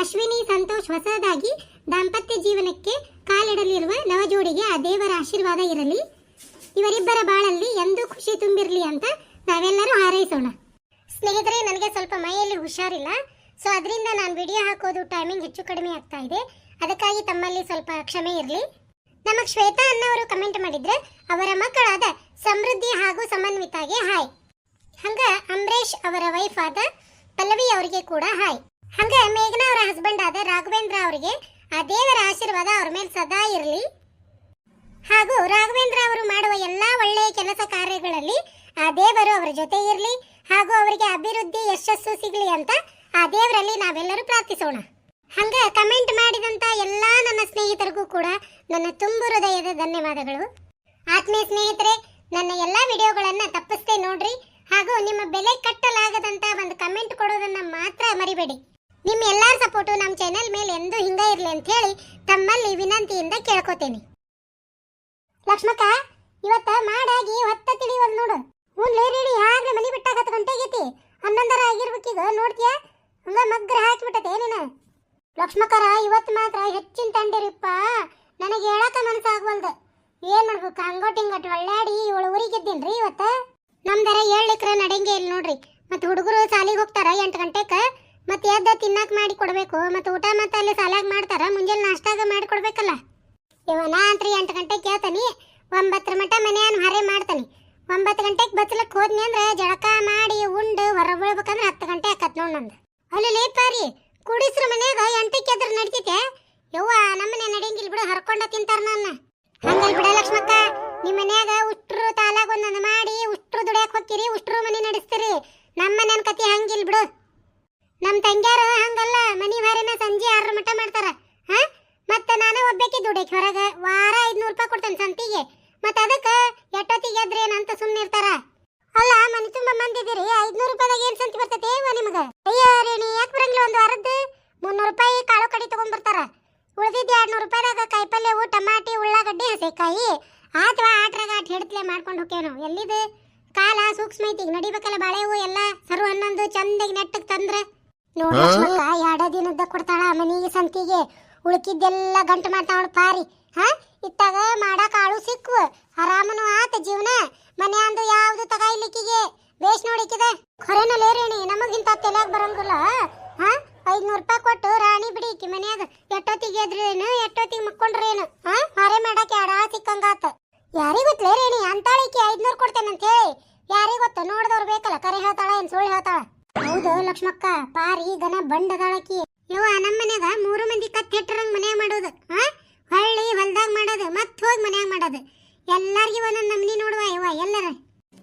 ಅಶ್ವಿನಿ. ಸಂತೋಷ್ ಹೊಸದಾಗಿ ದಾಂಪತ್ಯ ಜೀವನಕ್ಕೆ ಕಾಲಿಡಲಿರುವ ನವಜೋಡಿಗೆ ಆ ದೇವರ ಆಶೀರ್ವಾದ ಇರಲಿ. ಇವರಿಬ್ಬರ ಬಾಳಲ್ಲಿ ಎಂದೂ ಖುಷಿ ತುಂಬಿರಲಿ ಅಂತ ನಾವೆಲ್ಲರೂ ಹಾರೈಸೋಣ. ಸ್ನೇಹಿತರೆ, ನನಗೆ ಸ್ವಲ್ಪ ಮೈಯಲ್ಲಿ ಹುಷಾರಿಲ್ಲ. ಸೊ ಅದರಿಂದ ನಾನು ವಿಡಿಯೋ ಹಾಕೋದು ಟೈಮಿಂಗ್ ಹೆಚ್ಚು ಕಡಿಮೆ ಆಗ್ತಾ ಇದೆ. ಅದಕ್ಕಾಗಿ ತಮ್ಮಲ್ಲಿ ಸ್ವಲ್ಪ ಕ್ಷಮೆ ಇರಲಿ. ನಮಗೆ ಶ್ವೇತಾ ಅನ್ನೋರು ಕಮೆಂಟ್ ಮಾಡಿದ್ರೆ ಅವರ ಮಕ್ಕಳಾದ ಸಮೃದ್ಧಿ ಹಾಗೂ ಸಮನ್ವಿತಾಗೆ ಹಾಯ್ ಹಂಗ ಅಂಬರೀಶ್ ಅವರ ವೈಫ್ ಆದ ಪಲ್ಲವಿ ಅವರಿಗೆ ಕೂಡ ಹಾಯ್ ಹಂಗ ಮೇಘನಾ ಅವರ ಹಸ್ಬೆಂಡ್ ಆದ ರಾಘವೇಂದ್ರ ಅವರಿಗೆ ಆ ದೇವರ ಆಶೀರ್ವಾದ ಅವ್ರ ಮೇಲೆ ಸದಾ ಇರಲಿ. ಹಾಗೂ ರಾಘವೇಂದ್ರ ಅವರು ಮಾಡುವ ಎಲ್ಲ ಒಳ್ಳೆಯ ಕೆಲಸ ಕಾರ್ಯಗಳಲ್ಲಿ ಆ ದೇವರು ಅವರ ಜೊತೆ ಇರಲಿ. ಹಾಗೂ ಅವರಿಗೆ ಅಭಿವೃದ್ಧಿ ಯಶಸ್ಸು ಸಿಗಲಿ ಅಂತ ಆ ದೇವರಲ್ಲಿ ನಾವೆಲ್ಲರೂ ಪ್ರಾರ್ಥಿಸೋಣ. ಹಂಗೆ ಕಮೆಂಟ್ ಮಾಡಿದಂತ ಎಲ್ಲ ನನ್ನ ಸ್ನೇಹಿತರಿಗೂ ಕೂಡ ನನ್ನ ತುಂಬು ಹೃದಯದ ಧನ್ಯವಾದಗಳು. ಆತ್ಮೀಯ ಸ್ನೇಹಿತರೆ, ನನ್ನ ಎಲ್ಲ ವಿಡಿಯೋಗಳನ್ನು ತಪ್ಪಿಸ್ತೇ ನೋಡ್ರಿ. ಹಾಗೂ ನಿಮ್ಮ ಬೆಲೆ ಕಟ್ಟಲಾಗದಂತ ಒಂದು ಕಮೆಂಟ್ ಕೊಡೋದನ್ನ ಮಾತ್ರ ಮರಿಬೇಡಿ. ನಿಮ್ಮ ಎಲ್ಲರ ಸಪೋರ್ಟು ನಮ್ಮ ಚಾನೆಲ್ ಮೇಲೆ ಎಂದೂ ಹಿಂಗ ಇರಲಿ ಅಂತ ಹೇಳಿ ತಮ್ಮಲ್ಲಿ ವಿನಂತಿಯಿಂದ ಕೇಳ್ಕೊತೇನೆ. ಲಕ್ಷ್ಮಕ್ಕ, ಇವತ್ತ ಮಾಡಾಗಿ ಹೊತ್ತ ತಿಳಿವಲ್ ನೋಡು. ಹ್ಞೂ ಲೇರಿ ಆಗ್ಲೇ ಮನಿ ಬಿಟ್ಟಾಗ ಹತ್ತು ಗಂಟೆ ಆಗೈತಿ. ಹನ್ನೊಂದರ ಆಗಿರ್ಬೇಕೀಗ ನೋಡ್ತೀಯ? ಹಂಗ ಮಗ್ಗರ ಹಾಕಿಬಿಟ್ಟತೆ ನೀನು ಲಕ್ಷ್ಮಕ್ಕರ, ಇವತ್ತು ಮಾತ್ರ ಹೆಚ್ಚಿನ ತಂಡಿರಿಪ್ಪ. ನನಗೆ ಹೇಳಕ ಮನಸ್ಸಾಗ್ವಲ್ದು ಏನು ಮಾಡ್ಬೇಕು ಹಂಗೋಟ್ ಹಿಂಗಟ್ ಒಳ್ಳಾಡಿ ಇವಳು ಊರಿಗೆ ಇದ್ದೀನ್ರಿ ಇವತ್ತ? ನಮ್ದರ ಏಳ್ಲಿಕ್ರ ನಡೆಯಂಗೆ ಇಲ್ಲ ನೋಡ್ರಿ. ಮತ್ತೆ ಹುಡುಗರು ಸಾಲಿಗೆ ಹೋಗ್ತಾರ ಎಂಟು ಗಂಟೆಕ. ಮತ್ತೆ ಎದ್ದ ತಿನ್ನಕ್ ಮಾಡಿ ಕೊಡ್ಬೇಕು, ಮತ್ತೆ ಊಟ ಮತ್ತೆ ಅಲ್ಲಿ ಸಾಲಾಗ್ ಮಾಡ್ತಾರ, ಮುಂಜಾನೆ ನಾಷ್ಟಾಗ ಮಾಡಿ ಕೊಡ್ಬೇಕಲ್ಲ? ಇವ ನಾ ಅಂತ್ರಿ ಎಂಟು ಗಂಟೆಗೆ ಕೇಳ್ತಾನಿ, ಒಂಬತ್ತರ ಮಟ ಮನೆಯನ್ನು ಹರೆ ಮಾಡ್ತಾನೆ. ಒಂಬತ್ತು ಗಂಟೆಗೆ ಬಚ್ಚಲಕ್ಕೆ ಹೋದ್ನಿ ಅಂದ್ರೆ ಜಳಕ ಮಾಡಿ ಉಂಡು ಹೊರ ಬೀಳ್ಬೇಕಂದ್ರೆ ಹತ್ತು ಗಂಟೆ ಆಕತ್ ನೋಡ್ ನಂದು. ಅಲ್ಲಿ ಲೇಪಾರಿ ಕುಡಿಸ್ರ ಮನೆಯಾಗ ಎಂಟಕ್ಕೆ ಎದ್ರ ನಡಿತೈತೆ ಯವ್ವ ನಮ್ಮನೆ ನಡೆಯಂಗಿಲ್ಲ ಬಿಡು, ಹರ್ಕೊಂಡ ತಿಂತಾರ ನನ್ನ. ಹಂಗಲ್ ಬಿಡ ಲಕ್ಷ್ಮಕ್ಕ ನಿಮ್ಮ ಮನ್ಯಾಗ ಉಷ್ಟ್ರು ತಾಲಾಗ ಒಂದೊಂದು ಮಾಡಿ, ಉಷ್ಟ್ರು ದುಡಿಯಕ್ಕೆ ಹೋಗ್ತೀರಿ, ಉಷ್ಟ್ರು ಮನೆ ನಡೆಸ್ತೀರಿ. ನಮ್ಮ ಮನೆ ಕತಿ ಹಂಗಿಲ್ ಬಿಡು. ನಮ್ ತಂಗ್ಯಾರ ಹಂಗಲ್ಲ, ಮನಿ ವಾರನ ಸಂಜೆ ಆರರ ಮಟ ಮಾಡ್ತಾರ. ಹ? ಮತ್ತೆ ನಾನು ಒಬ್ಬಾಕಿ ದುಡಿಯಕ್ ಹೊರಗ. ವಾರ ಐದ್ನೂರು ರೂಪಾಯಿ ಕೊಡ್ತೇನೆ ಸಂತಿಗೆ ಮತ್ತೆ ಅದಕ್ಕೆ ಎಟ್ಟೊತ್ತಿಗೆ ಎದ್ರೆ ಅಂತ ಸುಮ್ಮನೆ ಇರ್ತಾರ. ಅಲ್ಲ, ಮನೆ ತುಂಬ ಮಂದಿದಿರಿ ಐದ್ನೂರು ರೂಪಾಯಿದಾಗ ಏನು ಸಂತಿ ಬರ್ತೈತೆ ಏವ ನಿಮಗೆ? ಅಯ್ಯೋ, ರೇಣಿ, ಯಾಕೆ ಬರಂಗಿಲ್ಲ ಒಂದು ವಾರದ್ದು? ಮುನ್ನೂರು ರೂಪಾಯಿ ಕಾಳು ಕಡಿ ತಗೊಂಡ್ಬರ್ತಾರ ಉಳಿದಿದ್ದು ಎರಡ್ನೂರು ರೂಪಾಯಿದಾಗ ಕಾಯಿಪಲ್ಯವು ಟಮಾಟಿ, ಉಳ್ಳಾಗಡ್ಡಿ, ಹಸೆಕಾಯಿ ಅಥವಾ ಆಟ್ರಾಗ ಆಟ ಹಿಡ್ತಲೆ ಮಾಡ್ಕೊಂಡು ಹೋಗ್ತೇವೆ ನಾವು ಎಲ್ಲಿದು? ಕಾಲ ಸೂಕ್ಷ್ಮ ಐತಿ ನಡಿಬೇಕಲ್ಲ ಬಾಳೆವು ಎಲ್ಲ. ಸರು ಹನ್ನೊಂದು, ಚಂದಾಗಿ ನೆಟ್ಟಕ್ಕೆ ತಂದ್ರೆ. ನೋಡಿ ಲಕ್ಷ್ಮಕ್ಕ ಎರಡ ದಿನದ ಕೊಡ್ತಾಳ ಮನಿಗೆ ಸಂತಿಗೆ. ಉಳ್ಕಿದ್ದೆಲ್ಲ ಗಂಟು ಮಾಡ್ತಾವಳು ಪಾರಿ. ಹಾ? ಇತ್ತಾಗ ಮಾಡಕ್ ಆಳು ಸಿಕ್ವು ಆರಾಮನು ಆತ ಜೀವನ. ಮನೆ ಅಂದು ಯಾವ್ದು ತಗಾಯ್ಲಿಕ್ಕಿಗೆ ಬೇಸ್ ನೋಡಿಕ್ಕಿದೆ ಖರೇನ ಲೇರೇಣಿ ನಮಗಿಂತ ತಲೆಯಾಗ ಬರಂಗಿಲ್ಲ. ಹಾ? ಐದ್ನೂರು ರೂಪಾಯಿ ಕೊಟ್ಟು ರಾಣಿ ಬಿಡಿಕಿ ಮನ್ಯಾಗ. ಎಟ್ಟೊತ್ತಿಗೆ ಎದ್ರೇನು ಎಟ್ಟೊತ್ತಿಗೆ ಮಕ್ಕೊಂಡ್ರೇನು? ಹಾ? ಮರೆ ಮಾಡಕ್ಕೆ ಎರಡ ಸಿಕ್ಕಂಗಾತ. ಯಾರಿಗ್ ಗೊತ್ತಲೇ ರೇಣಿ ಅಂತಾಳಿಕೆ ಐದ್ನೂರು ಕೊಡ್ತೇನಂತ ಹೇಳಿ ಯಾರಿಗ್ ಗೊತ್ತ ನೋಡ್ದವ್ರು ಬೇಕಲ್ಲ. ಕರೆ ಹೇಳ್ತಾಳ ಏನ್ ಸುಳ್ಳು ಹೇಳ್ತಾಳ? ಹೌದು ಲಕ್ಷ್ಮಕ್ಕ, ಪಾರಿ ಗನ ಬಂಡದಾಳಕಿ ಯವ್ವ ನಮ್ಮ ಮನ್ಯಾಗ ಮೂರು ಮಂದಿ ಕತ್ ಹೆಟ್ಟರಂಗ್ ಮನ್ಯಾಗ ಮಾಡೋದು. ಹಾ ಹಳ್ಳಿ ಹೊಲ್ದಾಗ ಮಾಡೋದು ಮತ್ ಹೋಗಿ ಮನ್ಯಾಗ ಮಾಡೋದು. ಎಲ್ಲಾರ್ಗಿ ಒಂದೊಂದು ನಮ್ನಿ ನೋಡುವ ಯವ್ವ, ಎಲ್ಲರ.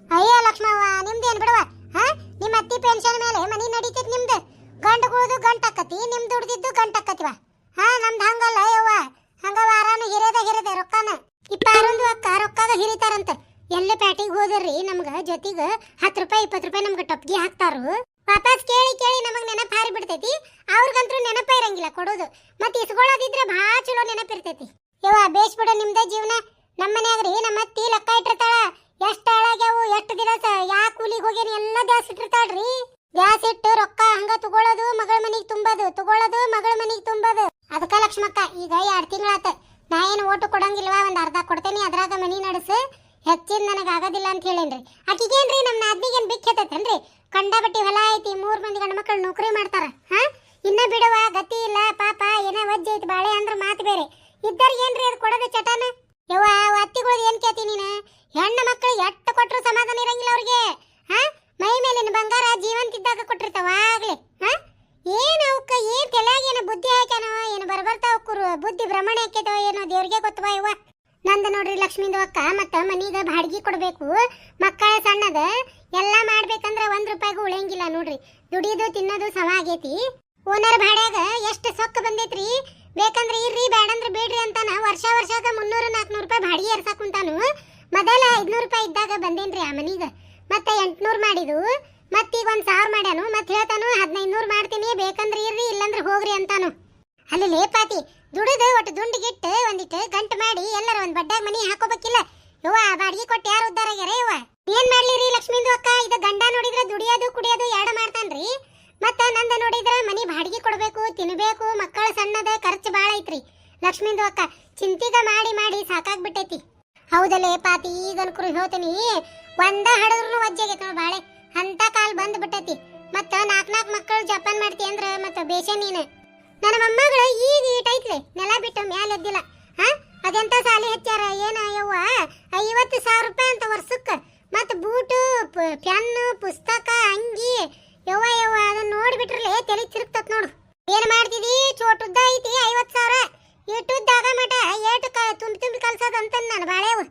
ಅಯ್ಯ ಲಕ್ಷ್ಮವ್ವ ಏನು ಬಿಡುವ? ಹಾ ನಿಮ್ಮ ಅತ್ತಿ ಪೆನ್ಷನ್ ಮೇಲೆ ಮನಿ ನಡೀತೈತಿ ನಿಮ್ದು. ಗಂಡ ಕೂದು ಆಕತಿ ನಿಮ್ಮ ದುಡ್ದಿದ್ದು ಗಂಟು ಆಕತಿವ. ಹಾ ನಮ್ದು ಹಂಗಲ್ಲ ಯವ್ವ. ಹಂಗ ವಾರಾನು ಹಿರೇದ ಹಿರೇದ, ರೊಕ್ಕನ. ಇಪ್ಪಾರೊಂದು ಅಕ್ಕ ರೊಕ್ಕಾಗ ಹಿರಿತಾರಂತ. ಎಲ್ಲ ಪ್ಯಾಟಿಗೆ ಹೋದ್ರಿ ನಮ್ಗೆ? ಜೊತೆಗೆ ಹತ್ತು ರೂಪಾಯಿ, ಇಪ್ಪತ್ತು ರೂಪಾಯಿ ನಮ್ಗೆ ಟಪ್ಗೆ ಹಾಕ್ತಾರು. ವಾಪಸ್ ಕೇಳಿ ಕೇಳಿ ನಮಗೆ ನೆನಪು ಹಾರಿ ಬಿಡ್ತೈತಿ. ಅವ್ರಿಗಂತೂ ನೆನಪ ಇರಂಗಿಲ್ಲ ಕೊಡೋದು. ಮತ್ತೆ ಇಸ್ಕೊಳ್ಳೋದಿದ್ರೆ ಭಾಳ ಚಲೋ ನೆನಪಿರ್ತೈತಿ ಯವ್ವ ಬೇಸ್ ಬಿಡ ನಿಮ್ದ ಜೀವನ. ನಮ್ಮ ಮನ್ಯಾಗ್ರಿ ನಮ್ಮ ಅತ್ತಿ ಲೆಕ್ಕ ಇಟ್ಟಿರ್ತಾಳ. ಎಷ್ಟು ಹಾಳಾಗ್ಯಾವು, ಎಷ್ಟು ದಿವಸ, ಯಾ ಕೂಲಿಗೆ ಹೋಗ್ಯಾನ ಎಲ್ಲ ಗ್ಯಾಸ್ ಇಟ್ಟಿರ್ತಾಳ್ರಿ. ಗ್ಯಾಸ್ ಇಟ್ಟು ರೊಕ್ಕ ಹಂಗ ತಗೊಳ್ಳೋದು ಮಗಳ ಮನಿಗೆ ತುಂಬೋದು ತಗೊಳ್ಳೋದು ಮಗಳ ಮನಿಗೆ ತುಂಬೋದು. ಅದಕ್ಕ ಲಕ್ಷ್ಮಕ್ಕ, ಈಗ ಎರಡು ತಿಂಗಳಾತ. ನಾ ಏನು ಓಟು ಕೊಡಂಗಿಲ್ವಾ, ಒಂದು ಅರ್ಧ ಕೊಡ್ತೇನೆ, ಅದ್ರಾಗ ಮನಿ ನಡೆಸು. ಹೆಚ್ಚಿನ ನನಗೆ ಆಗೋದಿಲ್ಲ ಅಂತ ಹೇಳೇನ್ರಿ. ಆಕಿಗೇನ್ರಿ ನಮ್ಮ ನಾದ್ನಿಗೇನ್ ಬಿಕ್ ಹೆತ್ತೇನ್ರಿ ಕಂಡಬಟ್ಟಿ ಹೊಲ ಐತಿ, ಮೂರ್ ಮಂದಿ ಗಂಡ ಮಕ್ಕಳು ನೌಕರಿ ಮಾಡ್ತಾರ. ಹಾ? ಇನ್ನ ಬಿಡುವ ಗತಿ ಇಲ್ಲ, ಪಾಪ, ಏನ ವಜ್ಜೆ ಐತಿ ಬಾಳೆ ಅಂದ್ರ ಮಾತು ಬೇರೆ. ಇದ್ದರ್ಗ ಏನ್ರಿ ಅದು ಕೊಡೋದು ಚಟಾನ? ಯವ್ವ ಅತ್ತಿಗಳು ಏನ್ ಕೇತಿ ನೀನ? ಹೆಣ್ಣ ಮಕ್ಕಳು ಎಟ್ಟು ಕೊಟ್ಟರು ಸಮಾಧಾನ ಇರಂಗಿಲ್ಲ ಅವ್ರಿಗೆ? ಹಾ? ಮೈ ಮೇಲಿನ ಬಂಗಾರ ಜೀವಂತ ಇದ್ದಾಗ ಕೊಟ್ಟಿರ್ತಾವ ಆಗ್ಲಿ. ಹಾ? ಏನ್ ಅವಕ್ಕ, ಏನ್ ತಲೆಯಾಗ ಏನ ಬುದ್ಧಿ ಹಾಕ್ಯಾನೋ, ಏನು ಬರ್ಬರ್ತಾ ಕುರು, ಬುದ್ಧಿ ಭ್ರಮಣೆ ಹಾಕ್ಯತೋ ಏನೋ ದೇವ್ರಿಗೆ ಗೊತ್ತವ ಇವ ನಂದು ನೋಡ್ರಿ ಲಕ್ಷ್ಮೀದು ಅಕ್ಕ, ಮತ್ತ ಮನೀಗ ಬಾಡಿಗೆ ಕೊಡಬೇಕು. ಮಕ್ಕಳ ಸಣ್ಣದ ಎಲ್ಲ ಮಾಡ್ಬೇಕಂದ್ರ ಒಂದ್ ರೂಪಾಯಿಗೂ ಉಳಿಯಂಗಿಲ್ಲ ನೋಡ್ರಿ. ದುಡಿಯೋದು ತಿನ್ನೋದು ಸಮ ಆಗೈತಿ. ಓನರ್ ಭಾಡ್ಯಾಗ ಎಷ್ಟು ಸೊಕ್ಕ ಬಂದೈತ್ರಿ. ಬೇಕಂದ್ರ ಇರ್ರಿ ಬೇಡಂದ್ರ ಬೇಡ್ರಿ ಅಂತಾನ ವರ್ಷ ವರ್ಷಕ್ಕೆ ಮುನ್ನೂರು ನಾಲ್ಕನೂರು ರೂಪಾಯಿ ಬಾಡಿಗೆ ಏರ್ಸಾಕ್ ಕುಂತಾನು. ಮೊದಲ ಐದ್ನೂರು ರೂಪಾಯಿ ಇದ್ದಾಗ ಬಂದೇನ್ರಿ ಆ ಮನೀಗ. ಮತ್ತೆ ಎಂಟ್ನೂರು ಮಾಡಿದು. ಮತ್ತೀಗ ಒಂದ್ ಸಾವಿರ ಮಾಡ್ಯಾನು. ಮತ್ತೆ ಹೇಳ್ತಾನು ಹದಿನೈದು ಮಾಡ್ತೀನಿ, ಬೇಕಂದ್ರೆ ಇರ್ರಿ, ಇಲ್ಲಂದ್ರೆ ಹೋಗ್ರಿ ಅಂತಾನು. ಅಲ್ಲಿ ಲೇಪಾತಿ ದುಡಿದು ಒಟ್ಟು ದುಂಡಿಗಿಟ್ಟು ಒಂದಿಟ್ಟು ಗಂಟು ಮಾಡಿ ಎಲ್ಲರ ಒಂದು ಬಡ್ಡಾಗ ಮನಿ ಹಾಕೋಬೇಕಿಲ್ಲ. ಯವ್ವ ಬಾಡಿಗೆ ಕೊಟ್ಟು ಯಾರು ಉದ್ದಾರ ಆಗ್ಯಾರ ಯವ್ವ? ಏನ್ ಮಾಡ್ಲಿರಿ ಲಕ್ಷ್ಮೀಂದು ಅಕ್ಕ? ಇದು ಗಂಡ ನೋಡಿದ್ರೆ ದುಡಿಯೋದು ಕುಡಿಯೋದು ಎರಡು ಮಾಡ್ತಾನ್ರಿ? ಮತ್ತ ನಂದ ನೋಡಿದ್ರೆ ಮನಿ ಬಾಡಿಗೆ ಕೊಡಬೇಕು, ತಿನ್ಬೇಕು, ಮಕ್ಕಳ ಸಣ್ಣದ, ಖರ್ಚು ಬಾಳ ಐತ್ರಿ. ಲಕ್ಷ್ಮಿಂದು ಅಕ್ಕ, ಚಿಂತಿಗ ಮಾಡಿ ಮಾಡಿ ಸಾಕಾಗ್ಬಿಟ್ಟೈತಿ. ಹೌದಲ್ಲೇ ಪಾತಿ, ಈಗ ಅನ್ಕರು ಹೇಳ್ತೀನಿ. ಒಂದ ಹಡದ್ರು ವಜ್ಜಾಗೈತಿ ಬಾಳೆ. ಅಂತ ಕಾಲ್ ಬಂದ್ ಬಿಟ್ಟೈತಿ ಮತ್ತ ನಾಲ್ಕ್ ನಾಲ್ಕ್ ಮಕ್ಕಳು ಜಪಾನ್ ಮಾಡ್ತಿ ಅಂದ್ರ ಮತ್ತ ಬೇಷ ನೀನ. ನನ್ನ ಮೊಮ್ಮಗಳು ಈಗ ಈಟೈತ್ಲೆ ನೆಲ ಬಿಟ್ಟು ಮೇಲೆ ಎದ್ದಿಲ್ಲ ಹಾ? ಅದೆಂತ ಸಾಲಿ ಹಚ್ಚಾರ ಏನ ಯವ್ವ? ಐವತ್ತು ಸಾವಿರ ರೂಪಾಯಿ ಅಂತ ವರ್ಷಕ್ಕೆ. ಮತ್ತು ಬೂಟು ಪೆನ್ನು, ಪುಸ್ತಕ, ಅಂಗಿ. ಯವ್ವ ಯವ್ವ ಅದನ್ನ ನೋಡ್ಬಿಟ್ರಲೆ ತಲೆ ತಿರುಗ್ತತ್ ನೋಡು. ಏನು ಮಾಡ್ತಿದಿ? ಚೋಟುದ್ದ ಐತಿ ಐವತ್ ಸಾವಿರ. ಇಟ್ಟುದ್ದಾಗ ಮಟ ಏಟು ಕ ತುಂಬಿ ತುಂಬಿ ಕಲ್ಸೋದ್ ಅಂತ ನಾನು ಬಾಳೆವು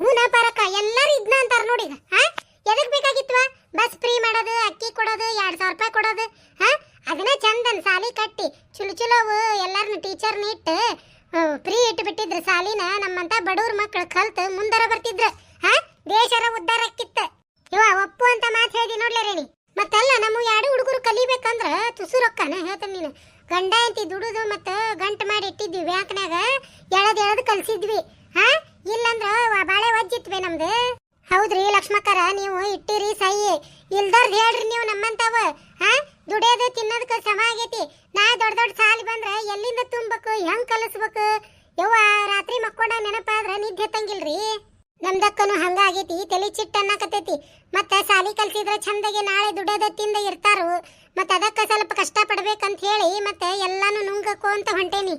ಹೂನ ಪರಕ, ಎಲ್ಲರೂ ಇದ್ನ ಅಂತಾರೆ ನೋಡಿ ಈಗ ಹಾ ಎದಕ್ ಬೇಕಾಗಿತ್ವ ಬಸ್ ಫ್ರೀ ಮಾಡೋದು ಅಕ್ಕಿ ಕೊಡೋದು ಎರಡ್ ಸಾವಿರ ರೂಪಾಯಿ ಕೊಡೋದು ಹಾ ಅದನ್ನ ಚಂದನ್ ಸಾಲಿ ಕಟ್ಟಿ ಚುಲು ಚುಲೋವು ಎಲ್ಲಾರನ್ನ ಟೀಚರ್ನ ಇಟ್ಟು ಫ್ರೀ ಇಟ್ಟು ಬಿಟ್ಟಿದ್ರು ಸಾಲಿನ ನಮ್ಮಂತ ಬಡವ್ರ ಮಕ್ಳು ಕಲ್ತು ಮುಂದರ ಬರ್ತಿದ್ರು ಹಾ ದೇಶರ ಉದ್ಧಾರ ಆಕ್ಕಿತ್ತ ಇವ ಒಪ್ಪು ಅಂತ ಮಾತು ಹೇಳಿದಿ ನೋಡ್ಲೇ ರೇಣಿ ಮತ್ತಲ್ಲ ನಮ್ಮ ಎರಡು ಹುಡುಗರು ಕಲಿಬೇಕಂದ್ರ ತುಸು ರೊಕ್ಕನ ಹೇಳ್ತಾನೆ ನೀನು ಗಂಡ ಅಂತಿ ದುಡುದು ಮತ್ತ ಗಂಟ್ ಮಾಡಿ ಇಟ್ಟಿದ್ವಿ ಬ್ಯಾಂಕ್ನಾಗ ಎಳದ್ ಎಳದ್ ಕಲ್ಸಿದ್ವಿ ಹಾ ಇಲ್ಲಂದ್ರ ವ- ಬಾಳೆ ವಜ್ಜಿತ್ವೆ ನಮ್ದು ಹೌದ್ರಿ ಲಕ್ಷ್ಮಕ್ಕರ ನೀವು ಇಟ್ಟಿರಿ ಸೈ ಇಲ್ದರ್ ಹೇಳ್ರಿ ನೀವು ನಮ್ಮಂತವ ಹಾ? ದುಡಿಯೋದು ತಿನ್ನೋದಕ್ಕ ಸಮ ಆಗೈತಿ. ನಾ ದೊಡ್ಡ ದೊಡ್ಡ ಸಾಲಿ ಬಂದ್ರ ಎಲ್ಲಿಂದ ತುಂಬಬೇಕು ಹೆಂಗ್ ಕಲಿಸ್ಬೇಕು? ಯವ್ವ, ರಾತ್ರಿ ಮಕ್ಕೊಂಡ ನೆನಪಾದ್ರ ನಿದ್ದೆ ತಂಗಿಲ್ರಿ. ನಮ್ದಕ್ಕನು ಹಂಗಾಗೈತಿ ತಲೆ ಚಿಟ್ಟ ಅನ್ನಕತೈತಿ ಮತ್ತ ಸಾಲಿ ಕಲ್ಸಿದ್ರ ಚಂದಗೆ ನಾಳೆ ದುಡಿಯೋದ ತಿಂದ ಇರ್ತಾರು. ಮತ್ತೆ ಅದಕ್ಕ ಸ್ವಲ್ಪ ಕಷ್ಟ ಪಡ್ಬೇಕಂತ ಹೇಳಿ ಮತ್ತೆ ಎಲ್ಲಾನು ನುಂಗಕ್ಕೋ ಅಂತ ಹೊಂಟೇನಿ.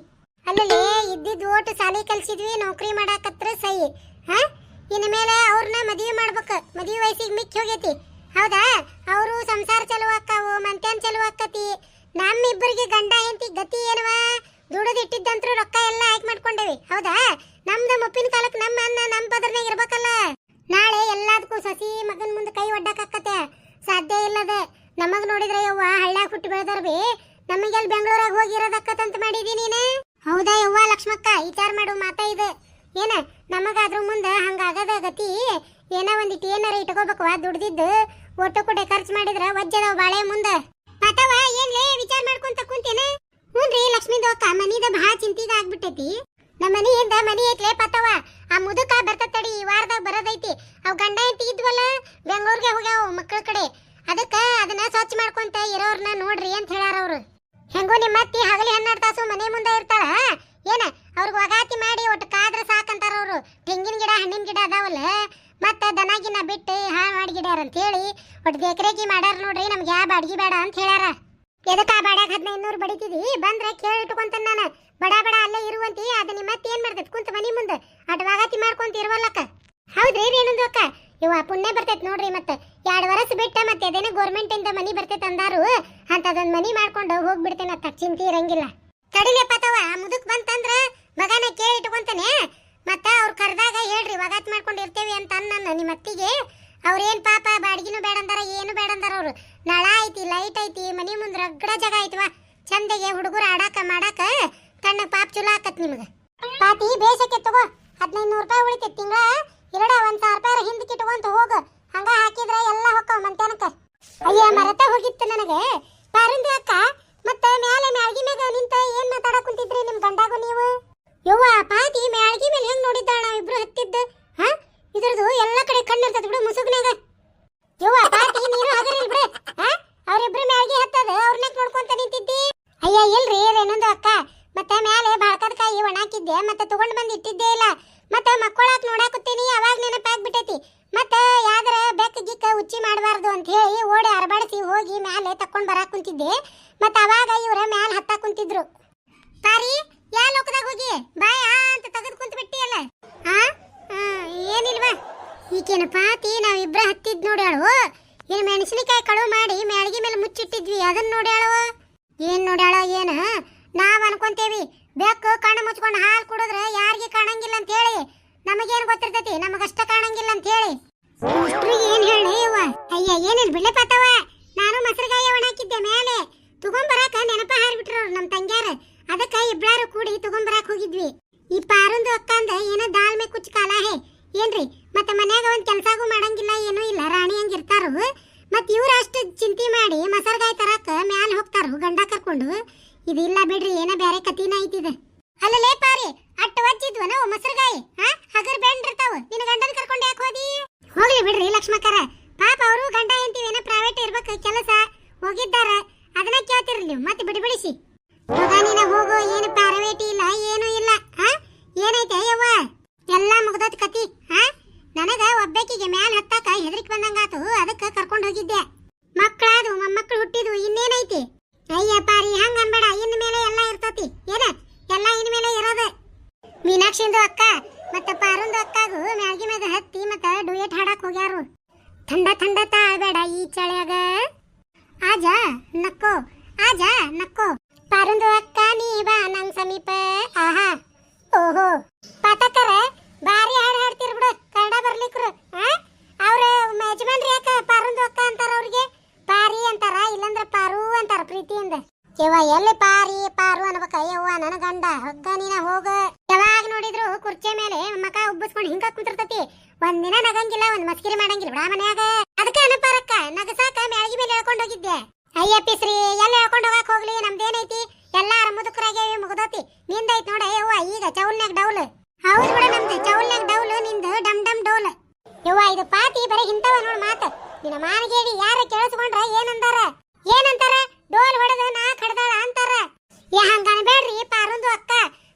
ಅಲ್ಲಲ್ಲಿ ಇದ್ದಿದ್ ಓಟು ಸಾಲಿ ಕಲ್ಸಿದ್ವಿ, ನೌಕರಿ ಮಾಡಾಕತ್ರ ಸೈ ಹಾ? ಇನ್ನು ಮೇಲೆ ಅವ್ರನ್ನ ಮದುವೆ ಮಾಡ್ಬೇಕು. ಮದುವೆ ವಯಸ್ಸಿಗೆ ಮಿಕ್ಕಿ ಹೋಗೈತಿ. ಹೌದಾ? ಅವರು ಸಂಸಾರ ಚಲೋ ಆಕ್ಕಾವು ಮಂತ್ಯಾನ್ ಚಲೋ ಆಕ್ಕತಿ. ನಮ್ಮಿಬ್ಬರಿಗೆ ಗಂಡ, ಹೆಂಡತಿ ಗತಿ ಏನವ? ದುಡಿದು ಇಟ್ಟಿದ್ದಂತ್ರು ರೊಕ್ಕ ಎಲ್ಲ ಆಯ್ಕೆ ಮಾಡ್ಕೊಂಡೇವಿ. ಹೌದಾ? ನಮ್ದು ಮುಪ್ಪಿನ ಕಾಲಕ್ಕೆ ನಮ್ಮ ಅನ್ನ ನಮ್ಮ ಪದರ್ನಾಗ ಇರ್ಬೇಕಲ್ಲ. ನಾಳೆ ಎಲ್ಲದಕ್ಕೂ ಸಸಿ ಮಗನ ಮುಂದೆ ಕೈ ಒಡ್ಡಕ್ಕಾಕತ್ತೆ ಸಾಧ್ಯ ಇಲ್ಲದ. ನಮಗ್ ನೋಡಿದ್ರೆ ಯವ್ವ ಹಳ್ಳ್ಯಾಗ ಹುಟ್ಟು ಬೆಳೆದಾರ ಬಿ. ನಮಗೆಲ್ಲಿ ಬೆಂಗಳೂರಾಗ ಹೋಗಿರೋದಕ್ಕತ್ತಂತ ಮಾಡಿದಿ ನೀನೆ? ಹೌದಾ ಯವ್ವ ಲಕ್ಷ್ಮಕ್ಕ? ವಿಚಾರ ಮಾಡು, ಮಾತಾ ಇದೆ. ಏನ? ನಮಗಾದ್ರೂ ಮುಂದೆ ಗತಿ ಏನೋ ಒಂದಿಟ್ಟು ಏನಾರ ಇಟ್ಕೋಬೇಕು ದುಡ್ದಿದ್ದು. ಒಟ್ಟು ಕೂಡ ಖರ್ಚು ಮಾಡಿದ್ರ ವಜ್ಜದವ ಬಾಳೆ ಮುಂದೆ. ಅಥವಾ ಏನ್ಲೇ ವಿಚಾರ ಮಾಡ್ಕೊಂತ ಕುಂತೇನ? ಹ್ಞೂನ್ರಿ ಲಕ್ಷ್ಮೀ ದೋಕ ಮನಿದ ಬಹಳ ಚಿಂತಿಗ ಆಗ್ಬಿಟ್ಟೈತಿ. ನಮ್ಮ ಮನಿಯಿಂದ ಮನಿ ಐತ್ಲೆ ಪತವ. ಆ ಮುದುಕ ಬರ್ತತಡಿ, ಈ ವಾರದಾಗ ಬರೋದೈತಿ. ಅವ್ ಗಂಡ ಐತಿ ಇದ್ವಲ್ಲ, ಬೆಂಗಳೂರಿಗೆ ಹೋಗ್ಯಾವ ಮಕ್ಕಳ ಕಡೆ. ಅದಕ್ಕ ಅದನ್ನ ಸ್ವಚ್ಛ ಮಾಡ್ಕೊಂತ ಇರೋರ್ನ ನೋಡ್ರಿ ಅಂತ ಹೇಳಾರ ಅವ್ರು. ಹೆಂಗೋ ನಿಮ್ಮ ಅತ್ತಿ ಹಗಲಿ ಹನ್ನೆರಡು ತಾಸು ಮನೆ ಮುಂದೆ ಇರ್ತಾಳ ಏನ, ಅವ್ರಿಗೆ ವಗಾತಿ ಮಾಡಿ ಒಟ್ಟು ಕಾದ್ರ ಸಾಕಂತಾರ ಅವ್ರು. ಗಿಡ ಅದಾವಲ್ಲ, ಮತ್ತ ದನ ಗಿನ ಬಿಟ್ಟು ಹಾಳು ಮಾಡಿ ಗಿಡ್ಯಾರ ಅಂತ ಹೇಳಿ ಒಟ್ಟು ದೇಕರೇಕಿ ಮಾಡ್ಯಾರ ನೋಡ್ರಿ, ನಮ್ಗೆ ಯಾವ ಬಾಡಿಗೆ ಬೇಡ ಅಂತ ಹೇಳ್ಯಾರ. ಎದಕ್ಕ ಆ ಬಾಡ್ಯಾಗ ಹದಿನೈದು ನೂರು ಬಡಿತಿದಿ? ಬಂದ್ರೆ ಕೇಳಿ ಇಟ್ಕೊಂತಾನ ನಾನು. ಬಡ ಬಡ ಅಲ್ಲೇ ಇರುವಂತಿ, ಅದ ನಿಮ್ಮ ಮತ್ತೆ ಏನ್ ಮಾಡ್ತೈತೆ? ಕುಂತ ಮನಿ ಮುಂದೆ ಅಟವಾಗತಿ ವಾಗಾತಿ ಮಾಡ್ಕೊಂತ ಇರುವಲ್ಲಕ್ಕ. ಹೌದ್ರಿ ಏನೊಂದು ಅಕ್ಕ? ಇವ ಪುಣ್ಯ ಬರ್ತೈತೆ ನೋಡ್ರಿ ಮತ್ತೆ. ಎರಡು ವರ್ಷ ಬಿಟ್ಟ ಮತ್ತೆ ಅದೇನೋ ಗೋರ್ಮೆಂಟ್ ಇಂದ ಮನಿ ಬರ್ತೈತೆ ಅಂದಾರು, ಅಂತದೊಂದ್ ಮನಿ ಮಾಡ್ಕೊಂಡು ಹೋಗ್ಬಿಡ್ತೇನೆ ಅತ್ತ, ಚಿಂತೆ ಇರಂಗಿಲ್ಲ. ತಡಿಲೆ ಪತವ ಮುದುಕ್ ಬಂತಂದ್ರ ಮಗನ ಕೇಳಿ ಇಟ್ಕೊಂತಾನೆ, ಮತ್ತ ವಗಾತ್ ಮಾಡ್ಕೊಂಡು ಇರ್ತೇವೆ ಅಂತ ಅನ್ನ ನಿಮ್ಮ ಅತ್ತಿಗೆ. ಅವ್ರೇನ್ ಪಾಪ ಬಾಡಿಗೆನೂ ಬೇಡ ಅಂದಾರ ಏನು ಬೇಡ ಅಂದಾರ ಅವರು. ನಳ ಐತಿ ಲೈಟ್ ಐತಿ, ಮನಿ ಮುಂದೆ ರಗಡ ಜಾಗ ಐತಿವ. ಚಂದಗೆ ಹುಡುಗರು ಆಡಾಕ, ಮಾಡಾಕ ತಣ್ಣ ಪಾಪ ಚಲೋ ಆಕತ್ ನಿಮಗೆ. ಪಾತಿ, ಬೇಸಕ್ಕೆ ತಗೋ. ಹದಿನೈದು ನೂರು ರೂಪಾಯಿ ಉಳಿತೈತಿ ತಿಂಗಳ. ಎರಡ ಒಂದ್ ಸಾವಿರ ರೂಪಾಯಿ ಹಿಂದಕ್ಕೆ ಇಟ್ಕೊಂತ ಹೋಗು. ಹಂಗ ಹಾಕಿದ್ರೆ ಎಲ್ಲ ಹೊಕ್ಕವ ಮಂತೆನಕ ಅಯ್ಯ, ಮರತ ಹೋಗಿತ್ತು ನನಗೆ. ಪಾರಿಂದ ಅಕ್ಕ. ಮತ್ತೆ ಮ್ಯಾಲೆ ಮ್ಯಾಳ್ಗಿ ಮ್ಯಾಗ ನಿಂತ ಏನ್ ಮಾತಾಡಕ್ ಕುಂತಿದ್ರಿ ನಿಮ್ ಗಂಡಾಗು ನೀವು? ಯವ್ವ, ಪಾತಿ ಮ್ಯಾಳ್ಗಿ ಮೇಲೆ ಹೆಂಗ್ ನೋಡಿದ್ದಾಳ ಇಬ್ರು ಹತ್ತಿದ್ದು? ಇದ್ರದು ಎಲ್ಲ ಕಡೆ ಕಣ್ಣಿರ್ತದ ಬಿಡು ಮುಸುಗ್ನಾಗ. ಯವ್ವ ಪಾತಿ ನೀನು ಹಗರಿಲ್ ಬಿಡು. ಅವ್ರಿಬ್ರು ಮ್ಯಾಗಿ ಹತ್ತದ ಅವ್ರನ್ನ ನೋಡ್ಕೊಂತ ನಿಂತಿದ್ದಿ? ಅಯ್ಯ, ಇಲ್ರಿ ಏನೊಂದು ಅಕ್ಕ. ಮತ್ತೆ ಮ್ಯಾಲೆ ಬಾಳ್ಕದ ಕಾಯಿ ಒಣಾಕಿದ್ದೆ ಮತ್ತೆ ತಗೊಂಡ್ ಬಂದ್ ಇಟ್ಟಿದ್ದೇ ಇಲ್ಲ. ಮತ್ತೆ ಮಕ್ಕಳಾಕ್ ನೋಡಾಕತ್ತೀನಿ ಅವಾಗ ನೆನಪಾಗ್ಬಿಟ್ಟೈತಿ ಮತ್ತೆ ಯಾವ್ದಾರ ಬೆಕ್ಕ ಗಿಕ್ಕ ಉಚ್ಚಿ ಮಾಡಬಾರ್ದು ಅಂತ ಹೇಳಿ ಓಡಿ ಅರಬಡಿಸಿ ಹೋಗಿ ಮ್ಯಾಲೆ ತಕೊಂಡ್ ಬರಾಕ್ ಕುಂತಿದ್ದೆ. ಮತ್ತೆ ಅವಾಗ ಇವ್ರ ಮ್ಯಾಲ ಹತ್ತಾಕ್ ಕುಂತಿದ್ರು. ಪಾರಿ, ಯಾ ಲೋಕದಾಗ ಹೋಗಿ ಬಾಯ ಅಂತ ತೆಗೆದು ಕುಂತ ಬಿಟ್ಟಿಯಲ್ಲ ಆ ಆ, ಏನಿಲ್ವಾ ಈಕೇನ ಪಾತಿ ನಾವಿಬ್ರ ಹತ್ತಿದ್ ನೋಡ್ಯಾಳು ಏನ್ ಮೆಣಸಿನಕಾಯಿ ಕಳುವು ಮಾಡಿ ಮ್ಯಾಳ್ಗಿ ಮೇಲೆ ಮುಚ್ಚಿಟ್ಟಿದ್ವಿ. ಅದನ್ನ ನೋಡ್ಯಾಳವ ಏನ್ ನೋಡ್ಯಾಳ ಏನ? ನಾವ್ ಅನ್ಕೊಂತೇವಿ, ಬೆಕ್ಕು ಕಣ್ಣು ಮುಚ್ಕೊಂಡು ಹಾಲು ಕುಡಿದ್ರೆ ಯಾರಿಗೆ ಕಾಣಂಗಿಲ್ಲ ಅಂತ ಹೇಳಿ. ನಮಗೇನ್ ಗೊತ್ತಿರ್ತೈತಿ? ನಮಗಷ್ಟ ಕಾಣಂಗಿಲ್ಲ ಅಂತ ಹೇಳಿ. ಏನ್ ಹೇಳಿ ಯವ್ವ ಅಯ್ಯ ಏನಿಲ್ಲ ಬಿಡ್ಲೆ ಪಾತವ ನಾನು ಮೊಸರುಗಾಯಿ ಒಣಾಕಿದ್ದೆ ಮೇಲೆ ತಗೊಂಬರಾಕ ನೆನಪ ಹಾರ್ಬಿಟ್ರು ಅವ್ರು ನಮ್ ತಂಗ್ಯಾರ. ಅದಕ್ಕ ಇಬ್ರಾರು ಕೂಡಿ ತಗೊಂಬರಾಕ್ ಹೋಗಿದ್ವಿ. ಈ ಪಾರಂದು ಅಕ್ಕಂದ ಏನ ದಾಲ್ ಮೇ ಕುಚ್ ಕಾಲ ಹೇ ಏನ್ರಿ ಮತ್ತೆ ಮನ್ಯಾಗ ಒಂದ್ ಕೆಲ್ಸಾಗೂ ಮಾಡಂಗಿಲ್ಲ ಏನೂ ಇಲ್ಲ ರಾಣಿ ಹಂಗ ಇರ್ತಾರು ಮತ್ ಇವ್ರ ಅಷ್ಟು ಚಿಂತೆ ಮಾಡಿ ಮಸರ್ಗಾಯಿ ತರಾಕ ಮ್ಯಾಲ ಹೋಗ್ತಾರು ಗಂಡ ಕರ್ಕೊಂಡು ಇದಿಲ್ಲ ಬಿಡ್ರಿ ಏನ ಬ್ಯಾರೆ ಕತಿನ ಐತಿದ ಅಲ್ಲಲೇ ಪಾರಿ ಅಟ್ಟು ವಜ್ಜಿದ್ವ ನಾವು ಮಸರ್ಗಾಯಿ ಹಾ ಹಗರ್ ಬೆಂಡಿರ್ತಾವ ನಿನ್ನ ಗಂಡನ ಕರ್ಕೊಂಡು ಯಾಕೆ ಹೋದಿ ಹೋಗ್ಲಿ ಬಿಡ್ರಿ ಲಕ್ಷ್ಮಕ್ಕರ ಪಾಪ ಅವರು ಗಂಡ ಹೆಂಡತಿ ಏನೋ ಪ್ರೈವೇಟ್ ಇರ್ಬೇಕು ಕೆಲಸ ಹೋಗಿದ್ದಾರ ಅದನ್ನ ಕೇಳ್ತಿರ್ಲಿ ನೀವು ಮತ್ತೆ ಬಿಡಿ ಬಿಡಿಸಿ ಮಗ ನೀನ ಹೋಗು ಏನು ಪ್ಯಾರವೇಟಿ ಇಲ್ಲ ಏನು ಇಲ್ಲ ಹಾ ಏನೈತೆ ಯವ್ವ ಎಲ್ಲ ಮುಗ್ದತ್ ಕತಿ ಹಾ ನನಗ ಒಬ್ಬಾಕಿಗೆ ಮ್ಯಾಲ ಹತ್ತಾಕ ಹೆದರಿಕೆ ಬಂದಂಗಾತು ಅದಕ್ಕ ಕರ್ಕೊಂಡು ಹೋಗಿದ್ದೆ ಮಕ್ಕಳಾದು ಮೊಮ್ಮಕ್ಕಳು ಹುಟ್ಟಿದ್ವು ಇನ್ನೇನೈತಿ ಅಯ್ಯ ಪಾರಿ ಹಂಗ ಅನ್ಬೇಡ ಇನ್ ಮೇಲೆ ಎಲ್ಲ ಇರ್ತತಿ ಏನ ಎಲ್ಲ ಇನ್ ಮೇಲೆ ಇರೋದ ಮೀನಾಕ್ಷಿಂದು ಅಕ್ಕ ಮತ್ತ ಪಾರುಂದು ಅಕ್ಕಾಗು ಮ್ಯಾಳ್ಗಿ ಮ್ಯಾಗ ಹತ್ತಿ ಮತ್ತ ಡುಯೆಟ್ ಹಾಡಕ್ ಹೋಗ್ಯಾರು ಥಂಡ ಥಂಡ ತಾಳ್ಬೇಡ ಈ ಚಳ್ಯಾಗ ಆಜ ನಕ್ಕೋ ಆಜ ನಕ್ಕೋ ಪಾರುಂದು ಅಕ್ಕ ನೀ ಬಾ ನನ್ ಸಮೀಪ ಆಹಾ ಓಹೋ ಪಾತಕರ ಬಾರಿ ಹಾಡು ಹಾಡ್ತಿರ್ ಬಿಡು ಕನ್ನಡ ಬರ್ಲಿಕ್ರು ಅವ್ರ ಯಜಮಾನ್ರಿ ಯಾಕ ಪಾರುಂದು ಅಕ್ಕ ಅಂತಾರ ಅವ್ರಿಗೆ ಪಾರಿ ಅಂತಾರ ಇಲ್ಲಂದ್ರ ಪಾರು ಅಂತಾರ ಪ್ರೀತಿಯಿಂದ ಯವ್ವ ಎಲ್ಲಿ ಪಾರಿ ಪಾರು ಅನ್ಬೇಕ ಯವ್ವ ನನ್ನ ಗಂಡ ಹೊಗ್ಗ ನೀನ ಹೋಗ ಯಾವಾಗ ನೋಡಿದ್ರು ಕುರ್ಚಿ ಮೇಲೆ ಮಕ ಉಬ್ಬಿಸ್ಕೊಂಡು ಹಿಂಗ ಕುಂತಿರ್ತತಿ ಒಂದಿನ ನಗಂಗಿಲ್ಲ ಒಂದ್ ಮಸ್ಕಿರಿ ಮಾಡಂಗಿಲ್ಲ ಬಿಡ ಮನ್ಯಾಗ ಅದಕ್ಕ ಅನಪಾರಕ್ಕ ನಗಸಾಕ ಮ್ಯಾಳ್ಗಿ ಮೇಲೆ ಹೇಳ್ಕೊಂಡ್ ಹೋಗಿದ್ದೆ ಅಯ್ಯಪ್ಪಿಸ್ರಿ ಎಲ್ಲ ಹೇಳ್ಕೊಂಡ್ ಹೋಗಕ್ ಹೋಗ್ಲಿ ನಮ್ದೇನೈತಿ ಎಲ್ಲಾರ ಮುದುಕರಾಗ್ಯಾವಿ ಮುಗ್ದತಿ ನಿಂದೈತ್ ನೋಡ, ಯವ್ವ, ಈಗ ಚೌಲ್ನ್ಯಾಗ ಡೌಲ್. ಹೌದು ಬಿಡ ನಮ್ದು, ಚೌಲ್ನ್ಯಾಗ ಡೌಲ್, ನಿಂದು ಡಮ್ ಡಮ್ ಡೌಲ್. ಯವ್ವ, ಇದು ಪಾತಿ ಬರೀ ಹಿಂತವ ನೋಡ್ ಮಾತ. ನಿನ್ನ ಮಾನಗೇಡಿ ಯಾರ ಕೇಳಿಸ್ಕೊಂಡ್ರ ಏನಂತಾರ ಏನಂತಾರ? ಡೋಲ್ ಹೊಡೆದ ನಾ ಕಡ್ದಾಳ ಅಂತಾರ. ಏ ಹಂಗ ಅನ್ಬೇಡ್ರಿ ಪಾರೊಂದು ಅಕ್ಕ.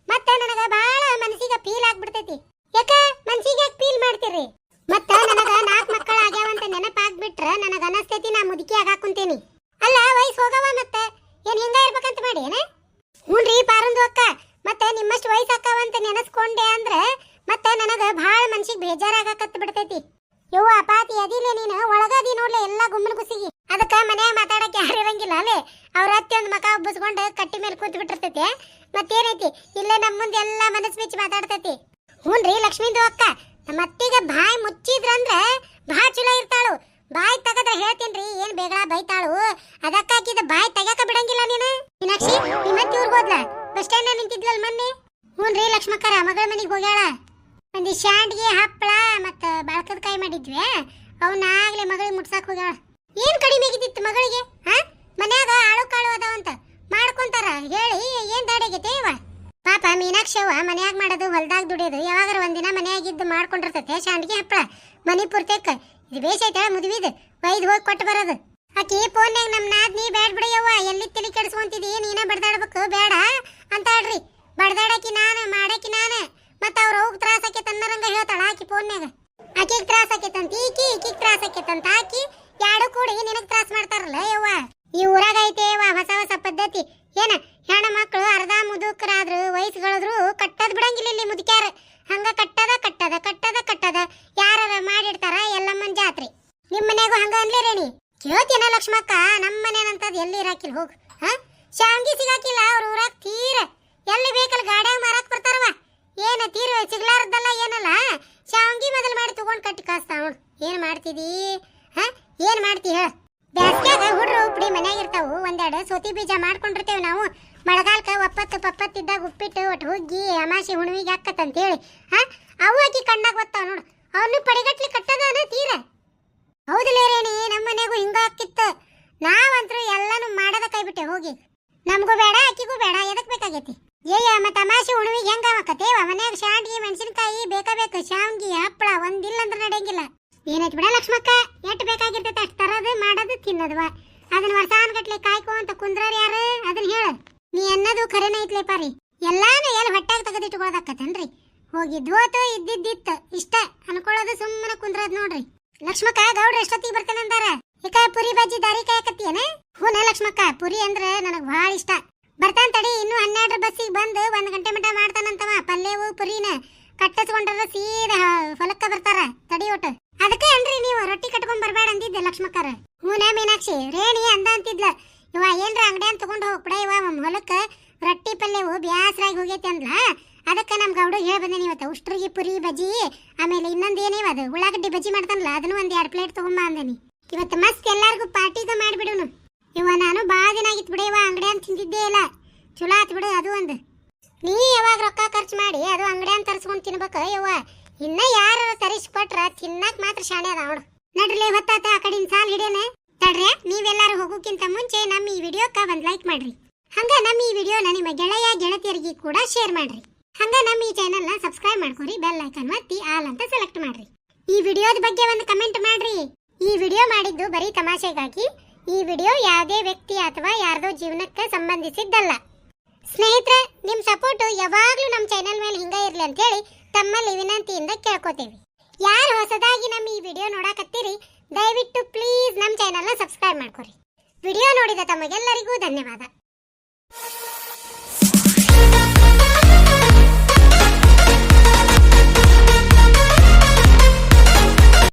ಮತ್ತ ನನಗ ಬಾಳ ಮನಸ್ಸಿಗೆ ಫೀಲ್ ಆಗ್ಬಿಡ್ತೈತಿ. ಯಾಕ? ಮನಸಿಗೆ ಯಾಕೆ ಫೀಲ್ ಮಾಡ್ತೀರಿ? ಮತ್ತ ನನಗ ನಾಲ್ಕು ಮಕ್ಕಳ ಆಗ್ಯಾವಂತ ನೆನಪಾಗ್ಬಿಟ್ರ ನನಗ ಅನಸ್ತೈತಿ ನಾ ಮುದುಕಿ ಆಗಾಕುಂತೇನಿ ಅಲ್ಲ, ವಯಸ್ಸು ಹೋಗವ ಮತ್ತ? ಏನ್ ಹಿಂಗ ಇರ್ಬೇಕಂತ ಮಾಡಿ, ಏನ ಹ್ಞೂನ್ರಿ ಪಾರೊಂದು ಅಕ್ಕ ಮತ್ತೆ ನಿಮ್ಮಷ್ಟು ಅಕ್ಕವಂತ ನೆನಸ್ಕೊಂಡೆ ಅಂದ್ರ ಮತ್ತ ನನಗ ಭಾಳ ಮನ್ಸಿಗೆ ಬೇಜಾರಾಗಕತ್ ಬಿಡ್ತೈತಿ. ಯವ್ವ ಪಾತಿ ಅದಿಲೆ ನೀನು ಒಳಗದಿ ನೋಡ್ಲೆ ಎಲ್ಲಾ ಗುಮ್ಮನ ಗುಸಿಗಿ ಅದಕ್ಕ ಮನ್ಯಾಗ ಮಾತಾಡಕ್ ಯಾರು ಇರಂಗಿಲ್ಲ ಅಲ್ಲೇ. ಅವ್ರ ಅತ್ತಿ ಒಂದ್ ಮಕ ಉಬ್ಬಿಸ್ಕೊಂಡು ಕಟ್ಟಿ ಮೇಲೆ ಕೂತ್ ಬಿಟ್ಟಿರ್ತೈತಿ ಮತ್ತೇನೈತಿ? ಇಲ್ಲೇ ನಮ್ಮ ಮುಂದೆ ಎಲ್ಲಾ ಮನಸ್ ಬಿಚ್ಚಿ ಮಾತಾಡ್ತೈತಿ. ಮಗಳ ಮನೆಗೆ ಹೋಗ್ಯಾಳ. ಒಂದು ಶಾಂಡ್ಗೆ ಹಪ್ಪಳ ಮತ್ತು ಬಾಳ್ಕದ ಕಾಯಿ ಮಾಡಿದ್ವಿ. ಅವನ್ನ ಆಗ್ಲೇ ಮಗಳಿಗೆ ಮುಟ್ಸಕ್ಕೆ ಹೋಗ್ಯಾಳ. ಏನ್ ಕಡಿಮೆ ಆಗಿದ್ದಿತ್ತು ಮಗಳಿಗೆ, ಹಾ? ಮನ್ಯಾಗ ಆಳು ಕಾಳು ಅದಾವಂತ ಮಾಡ್ಕೊಂತಾರ. ಹೇಳಿ, ಏನ್ ದಾಡಿಗೈತೆ ಇವ? ಪಾಪ ಮೀನಾಕ್ಷವ್ವ ಮನ್ಯಾಗ ಮಾಡೋದು ಹೊಲ್ದಾಗ ದುಡಿಯೋದು ಯಾವಾಗಾರ ಒಂದಿನ ಮನ್ಯಾಗಿದ್ದು ಮಾಡ್ಕೊಂಡಿರ್ತೈತೆ ಶಾಂಡ್ಗೆ ಹಪ್ಪಳ ಮನಿ ಪೂರ್ತೇಕ ಇದು ಬೇಸೈತೆ ಮುದುವಿದು, ಒಯ್ದು ಹೋಗಿ ಕೊಟ್ಟು ಬರೋದು. ಆಕಿ ಫೋನ್ಯಾಗ ನಮ್ಮ ನಾದ್ನಿ ಬ್ಯಾಡ್ ಬಿಡಯ್ಯವ್ವ ಎಲ್ಲಿ ತಲೆ ಕೆಡಿಸ್ಕೊಂತಿದಿ ನೀನ ಬಡ್ದಾಡ್ಬೇಕು ಬೇಡ ಅಂತ ಹೇಳ್ರಿ ಬಡ್ದಾಡಕಿ ನಾನು ಮಾಡಕಿ ನಾನು ಮತ್ತ ಅವ್ರ ಹೋಗ್ ತ್ರಾಸ ಆಕೈತೆ ಅನ್ನರಂಗ ಹೇಳ್ತಾಳ ಆಕಿ ಫೋನ್ಯಾಗ ಆಕಿಗ್ ತ್ರಾಸ ಆಕೈತಂತ ಈಕಿ ಈಕಿಗ್ ತ್ರಾಸ ಆಕೈತಂತ ಆಕಿ ಯಾಡು ಕೂಡಿ ನಿನಗ್ ತ್ರಾಸ ಮಾಡ್ತಾರಲ್ಲ ಯವ್ವ ಈ ಊರಾಗ ಐತೆ ಯವ್ವ ಹೊಸ ಹೊಸ ಪದ್ಧತಿ ಏನ ಹೆಣ್ಣು ಮಕ್ಕಳು ಅರ್ಧ ಮುದುಕರಾದ್ರು ವಯಸ್ಸುಗಳದ್ರು ಕಟ್ಟದ್ ಬಿಡಂಗಿಲ್ಲ ಇಲ್ಲಿ ಮುದುಕ್ಯಾರ ಹಂಗ ಕಟ್ಟದ ಕಟ್ಟದ ಕಟ್ಟದ ಕಟ್ಟದ ಯಾರ ಮಾಡಿಡ್ತಾರ ಎಲ್ಲಮ್ಮನ್ ಜಾತ್ರೆ ನಿಮ್ ಮನ್ಯಾಗೂ ಹಂಗ ಅನ್ಲೇರೇನಿ ಕೇಳ್ತೀನ ಲಕ್ಷ್ಮಕ್ಕ ನಮ್ಮ ಮನೇನಂತದ್ ಎಲ್ಲಿ ಇರಾಕಿಲ್ಲ ಹೋಗು. ಹಾ? ಶಾಂಗಿ ಸಿಗಾಕಿಲ್ಲ, ಅವ್ರ ಊರಾಗ ತೀರ. ಎಲ್ಲಿ ಬೇಕಲ್ಲ ಗಾಡ್ಯಾಗ ಮಾರಾಕ್ ಬರ್ತಾರವ? ಏನ ತೀರ ಸಿಗ್ಲಾರದಲ್ಲ ಏನಲ್ಲ ಶಾಂಗಿ ಮೊದಲು ಮಾಡಿ ತಗೊಂಡ್ ಕಟ್ಟಿ ಕಾಸ್ತಾ ನೋಡು ಏನ್ ಮಾಡ್ತಿದಿ? ಹಾ? ಏನ್ ಮಾಡ್ತಿ ಹೇಳ. ಬ್ಯಾಸ್ಗ್ಯಾಗ ಹುಡ್ರು ಉಪ್ಪಡಿ ಮನ್ಯಾಗ ಇರ್ತಾವು ಒಂದೆರಡು ಸೋತಿ ಬೀಜ ಮಾಡ್ಕೊಂಡಿರ್ತೇವೆ ನಾವು. ಮಳೆಗಾಲಕ್ಕ ಒಪ್ಪತ್ತು ಪಪ್ಪತ್ತಿದ್ದಾಗ ಉಪ್ಪಿಟ್ಟು, ಒಟ್ಟು ಹುಗ್ಗಿ, ಅಮಾಸಿ ಹುಣ್ಣಿಗೆ ಹಾಕತ್ತಂತೇಳಿ. ಹಾ? ಅವು ಆಕಿ ಕಣ್ಣಾಗ ಗೊತ್ತಾವ ನೋಡು. ಅವನು ಪಡಿಗಟ್ಲಿ ಕಟ್ಟದಾನ ತೀರ. ಹೌದಿಲ್ಲ ರೇಣಿ ನಮ್ಮ ಮನೆಗೂ ಹಿಂಗ ಕೈ ಬಿಟ್ಟೆ ಹೋಗಿ. ನಮಗೂ ಬೇಡ ಅಕ್ಕಿಗೂ ಬೇಡ, ಎದಕ್ ಬೇಕಾಗೈತಿ? ಏಯ ಮತ್ತ ಅಮಾಸಿ ಹುಣ್ಣಿಗೆ ಹೆಂಗ ಆಕತ್ತೇವ ಮನ್ಯಾಗ ಶಾಂಡ್ಗಿ, ಮೆಣಸಿನಕಾಯಿ, ಬೇಕ ಬೇಕು? ಶಾವ್ಗಿ, ಹಪ್ಪಳ, ಒಂದಿಲ್ಲ ಅಂದ್ರೆ ನಡೆಯಂಗಿಲ್ಲ. ಏನೈತಿ ಬಿಡ ಲಕ್ಷ್ಮಕ್ಕ? ಎಷ್ಟ್ ಬೇಕಾಗಿರ್ತೈತೆ ಅಷ್ಟು ತರೋದು, ಮಾಡೋದು ತಿನ್ನೋದವ ಅದನ್ನ ವರ್ಷಾನ್ಗಟ್ಲೆ ಅಂತ ಕುಂದ್ರಾರ ಯಾರು? ಅದನ್ನ ಹೇಳ. ನೀ ಅನ್ನೋದು ಖರೇನ ಐತ್ಲೆ ಪಾರಿ. ಎಲ್ಲಾನು ಎಲ್ಲಿ ಹೊಟ್ಟಾಗ ತೆಗೆದಿಟ್ಕೊಳ್ಳೋದಕ್ಕತ್ತನ್ರಿ ಹೋಗಿದ್ವೋತು ಇದ್ದಿದ್ದಿತ್ತ. ಇಷ್ಟ. ಅನ್ಕೊಳ್ಳೋದು ಸುಮ್ಮನೆ ಕುಂದ್ರದ್ ನೋಡ್ರಿ. ಲಕ್ಷ್ಮಕ್ಕ, ಗೌಡ್ರ ಎಷ್ಟೊತ್ತಿಗೆ ಬರ್ತಾನಂದಾರ? ಯಾಕ ಪುರಿ ಬಜ್ಜಿ ದಾರಿ ಕಾಯಕತ್ತೀಯನ? ಹೂನ ಲಕ್ಷ್ಮಕ್ಕ, ಪುರಿ ಅಂದ್ರೆ ನನಗೆ ಬಹಳ ಇಷ್ಟ. ಬರ್ತಾನ ತಡಿ, ಇನ್ನು ಹನ್ನೆರಡು ಬಸ್ಸಿಗೆ ಬಂದು ಒಂದ್ ಗಂಟೆ ಮಟ ಮಾಡ್ತಾನಂತವ ಪಲ್ಯವು ಪುರಿನ ಕಟ್ಟಿಸ್ಕೊಂಡ್ರ ಸೀದಾ ಹೊಲಕ್ಕ ಬರ್ತಾರ. ತಡಿ ಒಟ್ಟು. ಅದಕ್ಕೆ ಅನ್ರಿ ನೀವು ರೊಟ್ಟಿ ಕಟ್ಕೊಂಡ್ ಬರ್ಬೇಡ ಅಂದಿದ್ದೆ ಲಕ್ಷ್ಮಕ್ಕರ. ಹೂನ ಮೀನಾಕ್ಷಿ ರೇಣಿ ಅಂದ ಅಂತಿದ್ಲ. ಇವ ಏನ್ರ ಅಂಗಡಿ ಅಂತ ತಗೊಂಡ್ ಹೋಗ್ಬಿಡ, ಇವ ಹೊಲಕ್ಕ ರೊಟ್ಟಿ ಪಲ್ಯವು ಬ್ಯಾಸರಾಗಿ ಹೋಗೈತಿ ಅಂದ್ಲ. ಅದಕ್ಕೆ ನಮ್ಮ ಗೌಡ ಹೇಳ ಬಂದೇನಿ ಇವತ್ತು, ಉಷ್ಟ್ರಿಗೆ, ಪುರಿ, ಬಜ್ಜಿ, ಆಮೇಲೆ ಇನ್ನೊಂದು ಏನೇ ಅದು ಉಳ್ಳಾಗಡ್ಡಿ ಬಜ್ಜಿ ಮಾಡ್ತಾನಲ್ಲ, ಅದನ್ನು ಒಂದ್ ಎರಡು ಪ್ಲೇಟ್ ತಗೊಂಬ ಅಂದೇನಿ ಇವತ್ತು ಮಸ್ತ್ ಎಲ್ಲಾರ್ಗು ಪಾರ್ಟಿಗ ಮಾಡ್ಬಿಡುನು. ಇವ ನಾನು ಭಾಳ ದಿನ ಆಗಿತ್ತು ಬಿಡ, ಇವ ಅಂಗಡಿ ತಿಂದಿದ್ದೇ ಇಲ್ಲ. ಚಲೋ ಆತ್ ಬಿಡು ಅದು ಒಂದು. ನೀ ಯಾವಾಗ ರೊಕ್ಕ ಖರ್ಚು ಮಾಡಿ ಅದು ಅಂಗಡಿ ಅಂತ ತರಿಸ್ಕೊಂಡು ತಿನ್ಬೇಕ ಯವ್ವ? ಇನ್ನ ಯಾರು ತರಿಸ್ಕೊಟ್ರ ತಿನ್ನಕ್ ಮಾತ್ರ ಶಾಣೆ ಅದ ನೋಡು. ನಡ್ರಿ ಹೊತ್ತಾತ ಆ ಕಡಿನ ಸಾಲ್ ಹಿಡಿಯನೆ. ತಡ್ರೆ ನೀವೆಲ್ಲಾರು ಹೋಗೋಕ್ಕಿಂತ ಮುಂಚೆ ನಮ್ಮ ಈ ವಿಡಿಯೋಕ್ಕ ಒಂದ್ ಲೈಕ್ ಮಾಡ್ರಿ. ಹಂಗ ನಮ್ಮ ಈ ವಿಡಿಯೋನ ನಿಮ್ಮ ಗೆಳೆಯ, ಗೆಳತಿಯರಿಗೆ ಕೂಡ ಶೇರ್ ಮಾಡ್ರಿ. ಹಂಗ ನಮ್ಮ ಈ ಚಾನೆಲ್ನ ಸಬ್ಸ್ಕ್ರೈಬ್ ಮಾಡ್ಕೊರಿ ಬೆಲ್ ಐಕನ್ ಒತ್ತಿ ಆಲ್ ಅಂತ ಸೆಲೆಕ್ಟ್ ಮಾಡ್ರಿ. ಈ ವಿಡಿಯೋದ ಬಗ್ಗೆ ಒಂದು ಕಮೆಂಟ್ ಮಾಡ್ರಿ. ಈ ವಿಡಿಯೋ ಮಾಡಿದ್ದು ಬರೀ ತಮಾಷೆಗಾಗಿ. ಈ ವಿಡಿಯೋ ಯಾವುದೇ ವ್ಯಕ್ತಿ ಅಥವಾ ಯಾರದೋ ಜೀವನಕ್ಕೆ ಸಂಬಂಧಿಸಿದ್ದಲ್ಲ. ಸ್ನೇಹಿತರೆ ನಿಮ್ಮ ಸಪೋರ್ಟು ಯಾವಾಗಲೂ ನಮ್ಮ ಚಾನೆಲ್ ಮೇಲೆ ಹಿಂಗ ಇರಲಿ ಅಂತ ಹೇಳಿ ತಮ್ಮಲ್ಲಿ ವಿನಂತಿಯಿಂದ ಕೇಳ್ಕೊತೀವಿ. ಯಾರು ಹೊಸದಾಗಿ ನಮ್ಮ ಈ ವಿಡಿಯೋ ನೋಡಕತ್ತೀರಿ, ದಯವಿಟ್ಟು ಪ್ಲೀಸ್ ನಮ್ಮ ಚಾನೆಲ್ನ ಸಬ್ಸ್ಕ್ರೈಬ್ ಮಾಡ್ಕೊರಿ. ವಿಡಿಯೋ ನೋಡಿದ ತಮಗೆಲ್ಲರಿಗೂ ಧನ್ಯವಾದ.